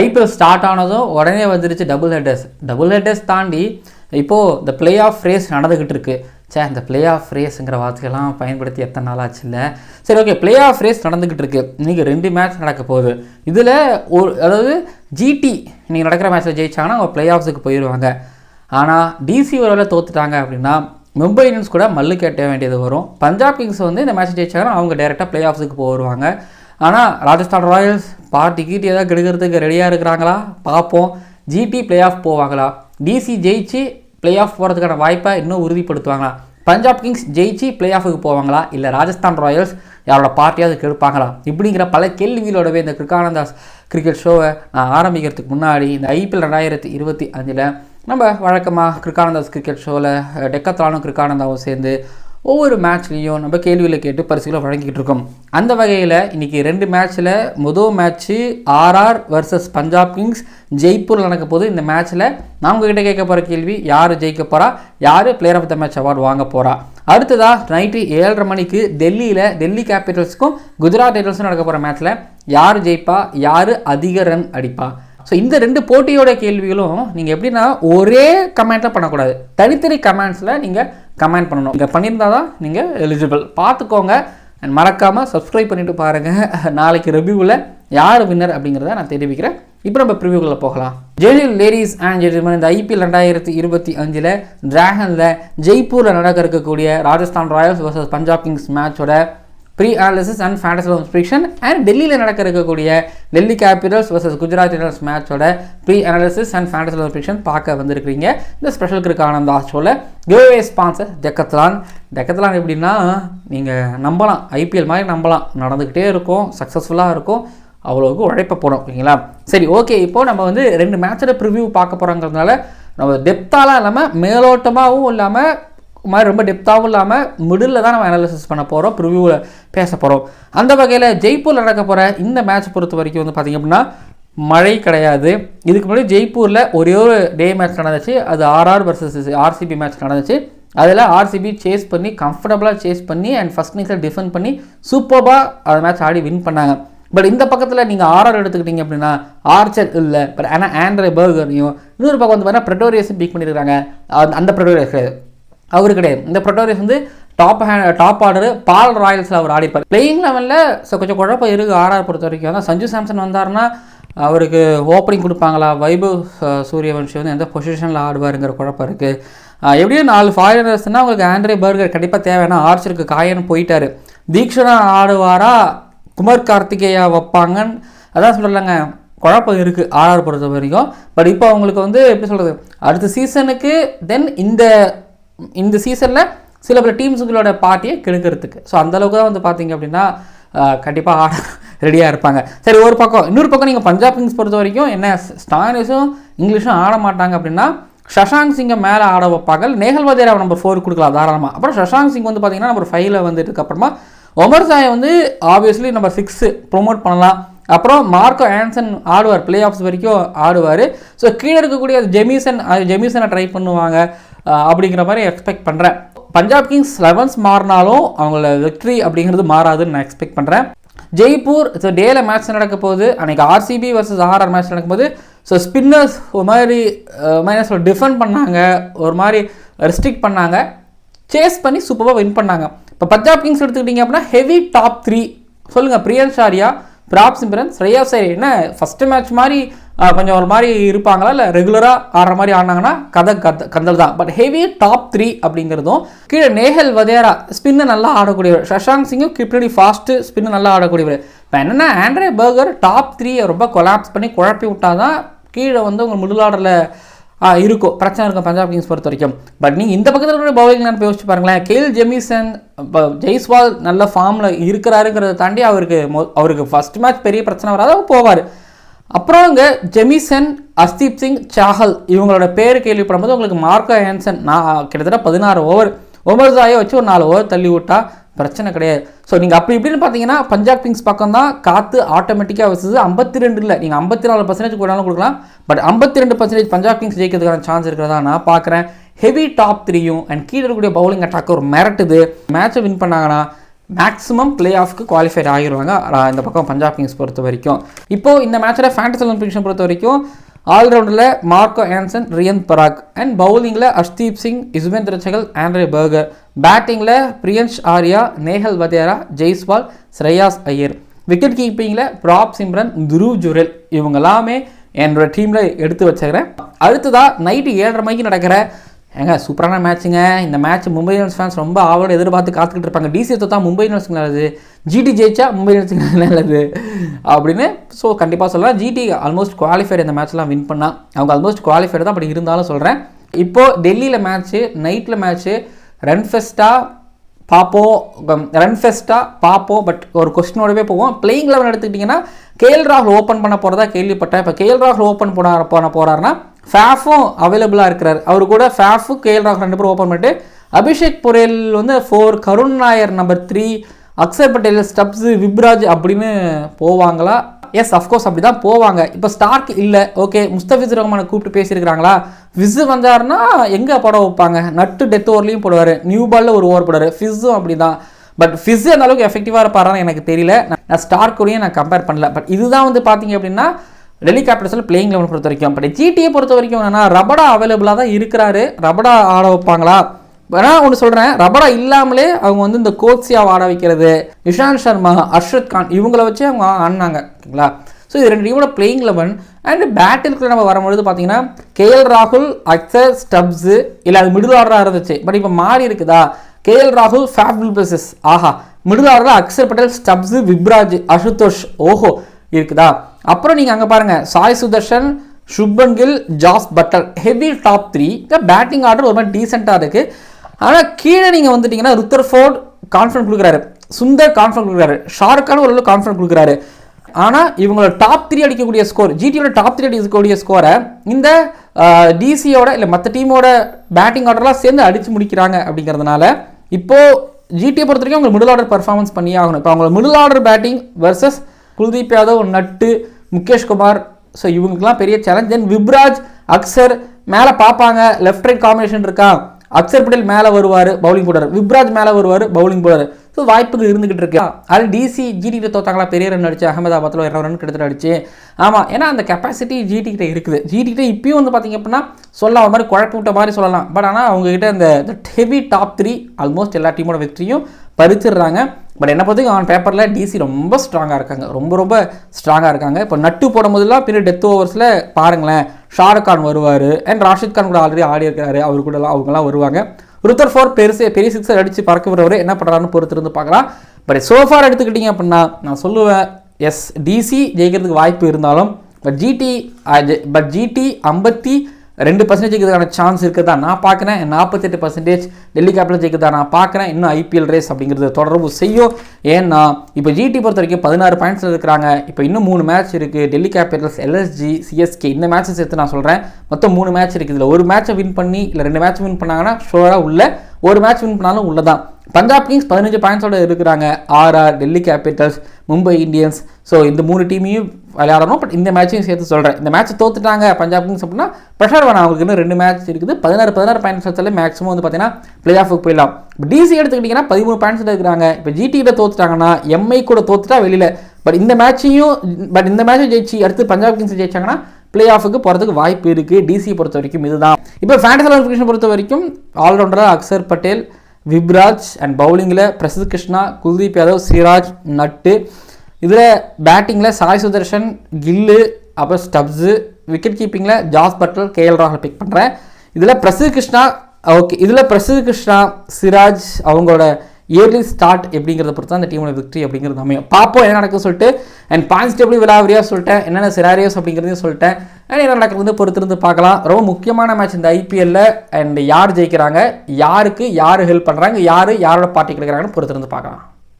IPL start ஆனதும் உடனே வந்துருச்சு டபுள் ஹெட்டர்ஸ் டபுள் ஹெட்டர்ஸ் தாண்டி இப்போது இந்த பிளே ஆஃப் ரேஸ் நடந்துக்கிட்டு இருக்கு. சே இந்த பிளே ஆஃப் ரேஸுங்கிற வார்த்தையெல்லாம் பயன்படுத்தி எத்தனை நாள் ஆச்சு இல்லை? சரி ஓகே பிளே ஆஃப் ரேஸ் நடந்துக்கிட்டு இருக்கு. இன்றைக்கி ரெண்டு மேட்ச் நடக்க போகுது. இதில் ஒரு அதாவது ஜிடி இன்றைக்கி நடக்கிற மேட்ச்சில் ஜெயிச்சாங்கன்னா அவங்க பிளே ஆஃப்ஸுக்கு போயிடுவாங்க ஆனால் டிசி ஒருவேளை தோத்துட்டாங்க அப்படின்னா மும்பை இந்தியன்ஸ் கூட மல்லு கேட்ட வேண்டியது வரும். பஞ்சாப் கிங்ஸ் வந்து இந்த மேட்ச் ஜெயிச்சாங்கன்னா அவங்க டேரெக்டாக பிளே ஆஃப்ஸுக்கு போயிடுவாங்க ஆனால் ராஜஸ்தான் ராயல்ஸ் பார்ட்டி கீட்டி ஏதாவது கெடுக்கிறதுக்கு ரெடியாக இருக்கிறாங்களா? பார்ப்போம் ஜிடி பிளே ஆஃப் போவாங்களா? டிசி ஜெயிச்சு பிளே ஆஃப் போகிறதுக்கான வாய்ப்பை இன்னும் உறுதிப்படுத்துவாங்களா? பஞ்சாப் கிங்ஸ் ஜெயிச்சு பிளே ஆஃபுக்கு போவாங்களா? இல்லை ராஜஸ்தான் ராயல்ஸ் யாரோட பார்ட்டியாவது கெடுப்பாங்களா? இப்படிங்கிற பல கேள்விகளோடவே இந்த கிருக்கானந்தாஸ் கிரிக்கெட் ஷோவை நான் ஆரம்பிக்கிறதுக்கு முன்னாடி இந்த ஐபிஎல் ரெண்டாயிரத்தி இருபத்தி அஞ்சில் நம்ம வழக்கமாக கிருக்கானந்தாஸ் கிரிக்கெட் ஷோவில் டெக்கத்தானும் கிருக்கானந்தாவும் சேர்ந்து ஒவ்வொரு மேட்ச்லேயும் நம்ம கேள்விகளை கேட்டு பரிசுகளை வழங்கிக்கிட்டு இருக்கோம். அந்த வகையில் இன்றைக்கி ரெண்டு மேட்ச்சில் முதல் match RR versus Punjab Kings ஜெய்ப்பூரில் நடக்க போது இந்த மேட்ச்சில் நான் உங்ககிட்ட கேட்க போகிற கேள்வி யார் ஜெயிக்க போகிறா யார் player of the match award வாங்க போகிறா அடுத்ததாக நைட்டு ஏழரை மணிக்கு டெல்லியில் டெல்லி கேபிட்டல்ஸ்க்கும் குஜராத் டைட்டல்ஸும் நடக்க போகிற மேட்ச்சில் யார் ஜெயிப்பா? யார் அதிக ரன் அடிப்பா? ஸோ இந்த ரெண்டு போட்டியோட கேள்விகளும் நீங்கள் எப்படின்னா ஒரே கமெண்ட்டில் பண்ணக்கூடாது. தனித்தனி கமெண்ட்ஸில் நீங்கள் கமெண்ட் பண்ணணும். இங்கே பண்ணியிருந்தா தான் நீங்கள் எலிஜிபிள் பார்த்துக்கோங்க. அண்ட் மறக்காமல் சப்ஸ்கிரைப் பண்ணிவிட்டு பாருங்கள் நாளைக்கு ரிவ்யூவில் யார் வின்னர் அப்படிங்கிறத நான் தெரிவிக்கிறேன். இப்போ நம்ம ப்ரிவியூக்குள்ளே போகலாம். ஜெயில் லேடிஸ் அண்ட் ஜென்டில்மன் இந்த ஐபிஎல் ரெண்டாயிரத்தி இருபத்தி அஞ்சில் டிராகனில் ஜெய்ப்பூரில் நடக்க இருக்கக்கூடிய Rajasthan Royals versus Punjab Kings மேட்சோட pre analysis and fantasy prediction and டெல்லியில் நடக்க இருக்கக்கூடிய Delhi Capitals versus Gujarat Titans மேட்சோட pre analysis and fantasy prediction பார்க்க வந்திருக்கிறீங்க. இந்த ஸ்பெஷல் கிரிக் அந்த ஷோவில் கிவ்வே ஸ்பான்சர் டெக்கத்லான் டெக்கத்லான் எப்படின்னா நீங்கள் நம்பலாம். ஐபிஎல் மாதிரி நம்பலாம். நடந்துக்கிட்டே இருக்கும். சக்ஸஸ்ஃபுல்லாக இருக்கும். அவ்வளோவுக்கு உழைப்ப போகிறோம் ஓகேங்களா சரி ஓகே இப்போது நம்ம வந்து ரெண்டு மேட்சோட ப்ரிவ்யூ பார்க்க போகிறோங்கிறதுனால நம்ம டெப்த்தாலாம் இல்லாமல் மேலோட்டமாகவும் இல்லாமல் மாதிரி ரொம்ப டெப்த்தாகவும் இல்லாமல் மிடில் தான் நம்ம அனாலிசிஸ் பண்ண போகிறோம் ப்ரிவியூவில் பேச போகிறோம் அந்த வகையில் ஜெய்ப்பூரில் நடக்க போகிற இந்த மேட்ச் பொறுத்த வரைக்கும் வந்து பார்த்திங்க அப்படின்னா மழை கிடையாது. இதுக்கு முன்னாடி ஜெய்ப்பூரில் ஒரே ஒரு டே மேட்ச் நடந்துச்சு. அது ஆர்ஆர் வர்சஸ் ஆர்சிபி மேட்ச் நடந்துச்சு. அதில் ஆர்சிபி சேஸ் பண்ணி கம்ஃபர்டபுளாக சேஸ் பண்ணி அண்ட் ஃபஸ்ட் இன்னிங்ஸில் டிஃபெண்ட் பண்ணி சூப்பராக அந்த மேட்ச் ஆடி வின் பண்ணாங்க. பட் இந்த பக்கத்தில் நீங்கள் ஆர்ஆர் எடுத்துக்கிட்டீங்க அப்படின்னா ஆர்ச்சர் இல்லை பட் ஆனால் ஆண்ட்ரே பர்கரையும் இன்னொரு பக்கம் வந்து பார்த்தீங்கன்னா ப்ரெட்டோரியஸும் பீக் பண்ணியிருக்காங்க அந்த- அந்த ப்ரெட்டோரியஸ் கிடையாது அவர் கிடையாது. இந்த ப்ரொட்டோரியஸ் வந்து top hand top order ball ராயல்ஸில் அவர் ஆடிப்பார். பிளேயிங் லெவலில் ஸோ கொஞ்சம் குழப்பம் இருக்குது ஆர்ஆர் பொறுத்த வரைக்கும். அதான் சஞ்சு சாம்சன் வந்தாருன்னா அவருக்கு ஓப்பனிங் கொடுப்பாங்களா? வைபவ் சூரியவன்ஷி வந்து எந்த பொசிஷனில் ஆடுவாருங்கிற குழப்பம் இருக்குது எப்படியும் நாலு ஃபாரினர்ஸ்னால் உங்களுக்கு ஆண்ட்ரே பர்கர் கண்டிப்பாக தேவைன்னா ஆர்ச்சருக்கு காயன்னு போயிட்டார். தீக்ஷனா ஆடுவாரா? குமார் கார்த்திகேயா வைப்பாங்கன்னு அதான் சொல்லலைங்க. குழப்பம் இருக்குது ஆர்ஆர் பொறுத்த வரைக்கும். பட் இப்போ அவங்களுக்கு வந்து எப்படி சொல்கிறது அடுத்த சீசனுக்கு தென் இந்த இந்த சீசனில் சில பல டீம்ஸுங்களோட பார்ட்டியை கெடுக்கிறதுக்கு. ஸோ அளவுக்கு தான் வந்து பார்த்தீங்க அப்படின்னா கண்டிப்பாக ஆட ரெடியாக இருப்பாங்க. சரி ஒரு பக்கம் இன்னொரு பக்கம் நீங்கள் பஞ்சாப் கிங்ஸ் பொறுத்த வரைக்கும் என்ன ஸ்டானிஸும் இங்கிலீஷும் ஆட மாட்டாங்க அப்படின்னா சஷாங்க் சிங்கை மேலே ஆட வைப்பாங்க. நேகல் வதேரா நம்பர் ஃபோர் கொடுக்கலாம் தாராளமாக அப்புறம் சஷாங்க் சிங் வந்து பார்த்தீங்கன்னா நம்பர் ஃபைவ்ல வந்துட்டு அப்புறமா ஒமர் சாயை வந்து ஆப்வியஸ்லி நம்பர் சிக்ஸு ப்ரொமோட் பண்ணலாம். அப்புறம் மார்க்கோ ஆன்சன் ஆடுவார் பிளே ஆஃப்ஸ் வரைக்கும் ஆடுவார். ஸோ கீழே இருக்கக்கூடிய ஜெமிசன் ஜெமிசனை ட்ரை பண்ணுவாங்க. அப்படிங்கிற மாதிரி எக்ஸ்பெக்ட் பண்ணுறேன் பஞ்சாப் கிங்ஸ் லெவன்ஸ் மாறினாலும் அவங்கள வெற்றி அப்படிங்கிறது மாறாதுன்னு நான் எக்ஸ்பெக்ட் பண்ணுறேன் ஜெய்ப்பூர் ஸோ டேல மேட்ச் நடக்க போகுது. அன்றைக்கி ஆர்சிபி வர்சஸ் ஆர்ஆர் மேட்ச் நடக்கும்போது ஸோ ஸ்பின்னர்ஸ் ஒரு மாதிரி மைனஸ் டிஃபெண்ட் பண்ணாங்க. ஒரு மாதிரி ரெஸ்ட்ரிக்ட் பண்ணாங்க. சேஸ் பண்ணி சூப்பராக வின் பண்ணாங்க. இப்போ பஞ்சாப் கிங்ஸ் எடுத்துக்கிட்டிங்க அப்படின்னா ஹெவி டாப் த்ரீ சொல்லுங்கள் பிரியன் ஷாரியா பிராப் சிம்ரன் ஸ்ரேயா சரி என்ன ஃபஸ்ட்டு மேட்ச் மாதிரி கொஞ்சம் ஒரு மாதிரி இருப்பாங்களா? இல்லை ரெகுலராக ஆடுற மாதிரி ஆடினாங்கன்னா கதை கத கந்தல் தான். பட் ஹெவி டாப் த்ரீ அப்படிங்கிறதும் கீழே நேஹல் வதேரா ஸ்பின்னு நல்லா ஆடக்கூடியவர். சஷாங்க் சிங்கும் கிப்ரடி ஃபாஸ்ட்டு ஸ்பின்னு நல்லா ஆடக்கூடியவர். இப்போ என்னென்னா ஆண்ட்ரே பர்கர் டாப் த்ரீயை ரொம்ப கொலாப்ஸ் பண்ணி குழப்பி விட்டாதான் கீழே வந்து உங்கள் மிடில் ஆர்டரில் இருக்கும் பிரச்சனை இருக்கும். பஞ்சாப் கிங்ஸ் பொறுத்த வரைக்கும் பட் நீங்கள் இந்த பக்கத்தில் இருக்கிற பவுலிங் நான் யோசிச்சு பாருங்களேன். கேல் ஜெமிசன் இப்போ ஜெய்ஸ்வால் நல்ல ஃபார்மில் இருக்கிறாருங்கிறத தாண்டி அவருக்கு அவருக்கு ஃபர்ஸ்ட் மேட்ச் பெரிய பிரச்சனை வராது. அவர் போவார். அப்புறம் இங்கே ஜெமிசன் அஸ்தீப் சிங் சாஹல் இவங்களோட பேர் கேள்விப்படும் போது உங்களுக்கு மார்க்கோ ஹேன்சன் நான் கிட்டத்தட்ட பதினாறு ஓவர் ஒமர்சாயை வச்சு ஒரு நாலு ஓவர் தள்ளி விட்டா பிரச்சனை கிடையாது. ஸோ நீங்கள் அப்படி இப்படின்னு பார்த்தீங்கன்னா பஞ்சாப் கிங்ஸ் பக்கம் தான் காற்று ஆட்டோமேட்டிக்காக வசது ஐம்பத்தி ரெண்டு இல்லை. நீங்கள் ஐம்பத்தி நாலு பர்சன்டேஜ் கூடாலும் கொடுக்கலாம். பட் ஐம்பத்தி ரெண்டு பர்சன்டேஜ் பஞ்சாப் கிங்ஸ் ஜெயிக்கிறதுக்கான சான்ஸ் இருக்கிறதா நான் பார்க்குறேன். ஹெவி டாப் த்ரீயும் அண்ட் கீழே இருக்கக்கூடிய பவுலிங் அட்டாக் ஒரு மிரட்டுது. மேட்சை வின் பண்ணாங்கன்னா மேக்ஸிமம் பிளே ஆஃப்க்கு குவாலிஃபைட் ஆகிருவாங்க இந்த பக்கம் பஞ்சாப் கிங்ஸ் பொறுத்த வரைக்கும். இப்போது இந்த மேட்ச்சில் ஃபேண்டஸ் ஒலிம்பிக்ஸை பொறுத்த வரைக்கும் ஆல்ரவுண்டில் Marco Jansen Riyan Parag and பவுலிங்கில் Arshdeep Singh Yuzvendra Chahal Andre Burger பேட்டிங்கில் பிரியன்ஷ் ஆர்யா நேஹல் வதேரா ஜெய்ஸ்வால் ஸ்ரேயாஸ் ஐயர் விக்கெட் கீப்பிங்கில் ப்ராப் சிம்ரன் துருவ் ஜுரெல் இவங்க எல்லாமே என்னோட டீமில் எடுத்து வச்சுக்கிறேன் அடுத்ததாக நைட்டு ஏழரை மணிக்கு நடக்கிற ஏங்க சூப்பரான மேட்ச்சுங்க இந்த மேட்ச் மும்பை இந்தியன்ஸ் ஃபேன்ஸ் ரொம்ப ஆவலோட எதிர்பார்த்து காத்துக்கிட்டு இருப்பாங்க. டிசி தான் மும்பை இந்தியன்ஸுக்கு நல்லது. ஜிடி ஜெயிச்சா மும்பை இந்தியன்ஸுக்கு நல்லது. அப்படின்னு ஸோ கண்டிப்பாக சொல்லலாம். ஜிடி ஆல்மோஸ்ட் குவாலிஃபைடு இந்த மேட்ச்லாம் வின் பண்ணால் அவங்க ஆல்மோஸ்ட் குவாலிஃபைடு தான் அப்படி இருந்தாலும் சொல்கிறேன் இப்போது டெல்லியில் மேட்ச்சு நைட்டில் மேட்ச்சு ரன் ஃபெஸ்ட்டாக பார்ப்போம் ரன் ஃபெஸ்ட்டாக பார்ப்போம் பட் ஒரு கொஸ்டினோடவே போவோம். பிளேயிங் லெவன் எடுத்துக்கிட்டிங்கன்னா கேஎல் ராகுல் ஓப்பன் பண்ண போகிறதா கேள்விப்பட்டேன். இப்போ கேஎல் ராகுல் ஓப்பன் பண்ண பண்ண போகிறாருன்னா ஃபேஃபும் அவைலபிளாக இருக்கிறார். அவர் கூட ஃபேஃபு கேஎல் ராகுல் ரெண்டு பேரும் ஓப்பன் பண்ணிட்டு அபிஷேக் புரேல் வந்து four Karun Nair number three Axar Patel Stubbs Vipraj அப்படின்னு போவாங்களா? எஸ் அஃப்கோர்ஸ் அப்படி தான் போவாங்க. இப்போ ஸ்டார்க் இல்லை. ஓகே முஸ்தபிஸ் ரஹ்மானை கூப்பிட்டு பேசியிருக்கிறாங்களா? விசு வந்தாருன்னா எங்கே படம் வைப்பாங்க? நட்டு டெத் ஓவர்லையும் போடுவார். நியூ பாலில் ஒரு ஓவர் போடுவார். ஃபிஸும் அப்படி தான் பட் ஃபிஸ் அந்த அளவுக்கு எஃபெக்டிவாக இருப்பாரான்னு எனக்கு தெரியல. நான் ஸ்டார்க்கோடையும் நான் கம்பேர் பண்ணல. பட் இதுதான் வந்து பார்த்தீங்க அப்படின்னா டெல்லி கேபிட்டல்ஸில் பிளேயிங் லெவன் பொறுத்த வரைக்கும் பட் ஜிடியை பொறுத்த வரைக்கும் என்னன்னா ரபடா அவைலபிளாக தான் இருக்கிறாரு. ரபடா ஆட வைப்பாங்களா? வேணால் ஒன்று சொல்கிறேன் ரபரா இல்லாமலே அவங்க வந்து இந்த கோட்ஸியா ஆட வைக்கிறது. இஷாந்த் சர்மா அர்ஷத் கான் இவங்கள வச்சு அவங்க ஆடினாங்க. ஓகேங்களா? ஸோ இது ரெண்டு டீமோட பிளேயிங் லெவன் அண்ட் பேட்டிலுக்குள்ள நம்ம வரும்பொழுது பார்த்தீங்கன்னா கேஎல் ராகுல் அக்சர் ஸ்டப்ஸு இல்லை அது மிடில் ஆர்டராக இருந்துச்சு. பட் இப்போ மாறி இருக்குதா? கேஎல் ராகுல் ஃபேபிள் பிளஸஸ் ஆஹா. மிடில் ஆர்டரில் அக்சர் பட்டேல் ஸ்டப்ஸு விப்ராஜ் அசுதோஷ் ஓஹோ இருக்குதா? அப்புறம் நீங்கள் அங்கே பாருங்கள் Sai Sudharsan Shubman Gill Jos Buttler heavy top three batting order ஒரு மாதிரி டீசெண்டாக இருக்குது ஆனால் கீழே நீங்கள் வந்துட்டீங்கன்னா ருத்தர் ஃபோர்ட் கான்ஃபிடன்ட் கொடுக்குறாரு. சுந்தர் கான்ஃபிடன்ட் கொடுக்குறாரு. ஷாருக்கான ஒரு ஓரளவு கான்ஃபிடன்ட் கொடுக்குறாரு. ஆனால் இவங்களோட டாப் த்ரீ அடிக்கக்கூடிய ஸ்கோர் ஜிடியோட டாப் த்ரீ அடிக்கக்கூடிய ஸ்கோரை இந்த டிசியோட இல்லை மற்ற டீமோட பேட்டிங் ஆர்டர்லாம் சேர்ந்து அடித்து முடிக்கிறாங்க அப்படிங்கிறதுனால இப்போது ஜிடியை பொறுத்த வரைக்கும் அவங்க மிடில் ஆர்டர் பர்ஃபார்மன்ஸ் பண்ணியே ஆகணும். இப்போ அவங்க middle order batting versus Kuldeep Yadav Nattu Mukesh Kumar. So இவங்களுக்குலாம் பெரிய சேலஞ்ச் தென் விப்ராஜ் அக்சர் மேலே பார்ப்பாங்க லெஃப்ட் ரைட் காம்பினேஷன் இருக்கா? அக்சர் பட்டேல் மேலே வருவார் பவுலிங் போடுறார் விப்ராஜ் மேலே வருவார் பவுலிங் போடுறார் ஸோ வாய்ப்புகள் இருந்துகிட்டு இருக்கு. அது டிசி ஜிடிகிட்ட தோத்தாங்களா? பெரிய ரன் அடிச்சு அகமதாபாத்தில் இரநூறு ரன் கிட்டத்தட்ட அடிச்சு. ஆமாம் ஏன்னா அந்த கெப்பாசிட்டி ஜிடி கிட்ட இருக்குது. ஜிடி கிட்ட இப்பயும் வந்து பார்த்தீங்க அப்படின்னா சொல்லாத மாதிரி குழப்பி விட்ட மாதிரி சொல்லலாம். பட் ஆனால் அவங்ககிட்ட அந்த ஹெவி டாப் த்ரீ ஆல்மோஸ்ட் எல்லா டீமோட வெற்றியும் பறிச்சிடுறாங்க. பட் என்ன பொறுத்தவரைக்கும் அவன் பேப்பரில் டிசி ரொம்ப ஸ்ட்ராங்காக இருக்காங்க. ரொம்ப ரொம்ப ஸ்ட்ராங்காக இருக்காங்க. இப்போ நட்டு போடும்போதெல்லாம் பின்னாடி டெத் ஓவர்ஸில் பாருங்களேன். ஷாருக் கான் வருவார். அண்ட் ராஷித் கான் கூட ஆல்ரெடி ஆடி இருக்காரு அவர் கூட அவங்கெல்லாம் வருவாங்க. ருத்தர் ஃபோர் பெருசு பெரிய சிக்ஸர் அடித்து பறக்க விடுறவர் என்ன பண்ணுறாருன்னு பொறுத்திருந்து பார்க்கலாம். பட் சோஃபார் எடுத்துக்கிட்டிங்க அப்படின்னா நான் சொல்லுவேன் எஸ் டிசி ஜெயிக்கிறதுக்கு வாய்ப்பு இருந்தாலும் பட் ஜிடி பட் ஜிடி ஐம்பத்தி ரெண்டு பர்சன்டேஜ் ஜெயிக்கிறதுக்கான சான்ஸ் இருக்குதா? நான் பார்க்குறேன். நாற்பத்தெட்டு பர்சன்டேஜ் டெல்லி கேபிட்டல் ஜெயிக்கிறதா நான் பார்க்குறேன். இன்னும் ஐபிஎல் ரேஸ் அப்படிங்கிறது தொடர்பு செய்யும். ஏன்னா இப்போ ஜிடி பொறுத்த வரைக்கும் பதினாறு பாயிண்ட்ஸில் இருக்கிறாங்க. இப்போ இன்னும் மூணு மேட்ச் இருக்குது டெல்லி கேபிட்டல்ஸ் எல்எஸ்ஜி சிஎஸ்கே இந்த மேட்சஸ் சேர்த்து நான் சொல்கிறேன் மொத்தம் மூணு மேட்ச் இருக்குது. இதில் ஒரு மேட்ச்சை வின் பண்ணி இல்லை ரெண்டு மேட்ச் வின் பண்ணாங்கன்னா ஷோராக உள்ள ஒரு மேட்ச் வின் பண்ணாலும் உள்ளதான். பஞ்சாப் கிங்ஸ் பதினஞ்சு பாயிண்ட்ஸோட இருக்கிறாங்க. RR Delhi Capitals Mumbai Indians. So இந்த மூணு டீமையும் விளையாடணும். பட் இந்த மேட்சையும் சேர்த்து சொல்கிறேன் இந்த மேட்ச் தோத்துட்டாங்க பஞ்சாப் கிங்ஸ் அப்படின்னா ப்ரெஷர் வேணாம். அவங்களுக்கு இன்னும் ரெண்டு மேட்ச் இருக்குது. பதினாறு பதினாறு பாயிண்ட்ஸ் வச்சாலே மேக்ஸிமம் வந்து பார்த்தீங்கன்னா பிளே ஆஃபுக்கு போயிடலாம். இப்போ டிசி எடுத்துக்கிட்டிங்கன்னா பதிமூணு பாயிண்ட்ஸ் இருக்கிறாங்க. இப்போ ஜிடியில் தோத்துட்டாங்கன்னா எம்ஐ கூட தோத்துட்டா வெளியில். பட் இந்த மேட்சையும் பட் இந்த மேட்சும் ஜெயிச்சு அடுத்து பஞ்சாப் கிங்ஸ் ஜெயிச்சாங்கன்னா பிளே ஆஃபுக்கு போகிறதுக்கு வாய்ப்பு இருக்குது டிசி பொறுத்த வரைக்கும் இதுதான். இப்போ ஃபேண்டசி பொறுத்த வரைக்கும் ஆல்ரவுண்டராக அக்சர் பட்டேல் விப்ராஜ் அண்ட் பவுலிங்கில் பிரசித் கிருஷ்ணா குல்தீப் யாதவ் சிராஜ் நட்டு. இதில் பேட்டிங்கில் சாய் சுதர்ஷன் கில்லு அப்புறம் ஸ்டப்ஸு. விக்கெட் கீப்பிங்கில் ஜாஸ் பட்டல் கேஎல் ராகுல் பிக் பண்ணுறேன் இதில் பிரசித் கிருஷ்ணா ஓகே இதில் பிரசித் கிருஷ்ணா சிராஜ் அவங்களோட இயர்லி ஸ்டார்ட் எப்படிங்கிறத பொறுத்து அந்த டீமோட விக்ட்ரி அப்படிங்கிறது அமையும். பார்ப்போம் என்ன நடக்கும் சொல்லிட்டு அண்ட் பாசிட்டிவ்லி டேபிள் விளாவரியாக சொல்லிட்டேன் என்னென்ன சினாரியோஸ் அப்படிங்கிறதையும் சொல்லிட்டேன். அண்ட் என்ன நடக்கிறது பொறுத்திருந்து பார்க்கலாம். ரொம்ப முக்கியமான மேட்ச் இந்த ஐபிஎல்ல அண்ட் யார் ஜெயிக்கிறாங்க யாருக்கு யார் ஹெல்ப் பண்ணுறாங்க யார் யாரோட பார்ட்டி கிடைக்கிறாங்கன்னு பொறுத்திருந்து பார்க்கலாம்.